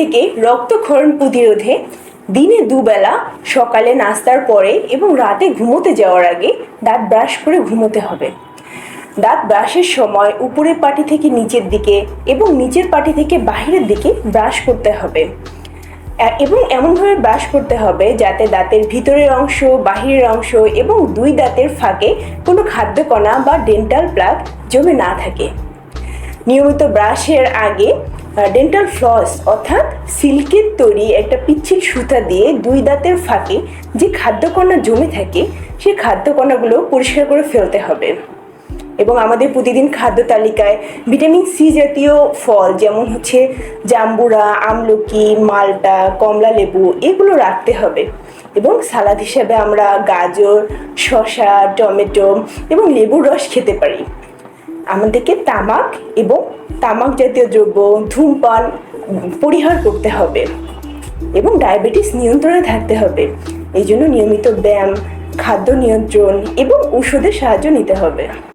থেকে রক্তক্ষরণ প্রতিরোধে দিনে দুবেলা, সকালে নাস্তার পরে এবং রাতে ঘুমোতে যাওয়ার আগে দাঁত ব্রাশ করে ঘুমোতে হবে। দাঁত ব্রাশের সময় উপরের পাটি থেকে নিচের দিকে এবং নিচের পাটি থেকে বাহিরের দিকে ব্রাশ করতে হবে। এবং এমনভাবে ব্রাশ করতে হবে যাতে দাঁতের ভিতরের অংশ, বাহিরের অংশ এবং দুই দাঁতের ফাঁকে কোনো খাদ্যকণা বা ডেন্টাল প্লাগ জমে না থাকে। নিয়মিত ব্রাশের আগে ডেন্টাল ফ্লস অর্থাৎ সিল্কের তৈরি একটা পিচ্ছিল সুতা দিয়ে দুই দাঁতের ফাঁকে যে খাদ্যকণা জমে থাকে, সেই খাদ্যকণাগুলো পরিষ্কার করে ফেলতে হবে। এবং আমাদের প্রতিদিন খাদ্য তালিকায় ভিটামিন সি জাতীয় ফল, যেমন হচ্ছে জাম্বুরা, আমলকি, মালটা, কমলা লেবু, এগুলো রাখতে হবে। এবং সালাদ হিসাবে আমরা গাজর, শসা, টমেটো এবং লেবুর রস খেতে পারি। আমাদেরকে তামাক এবং তামাক জাতীয় দ্রব্য, ধূমপান পরিহার করতে হবে এবং ডায়াবেটিস নিয়ন্ত্রণে থাকতে হবে। এই জন্য নিয়মিত ব্যায়াম, খাদ্য নিয়ন্ত্রণ এবং ওষুধের সাহায্য নিতে হবে।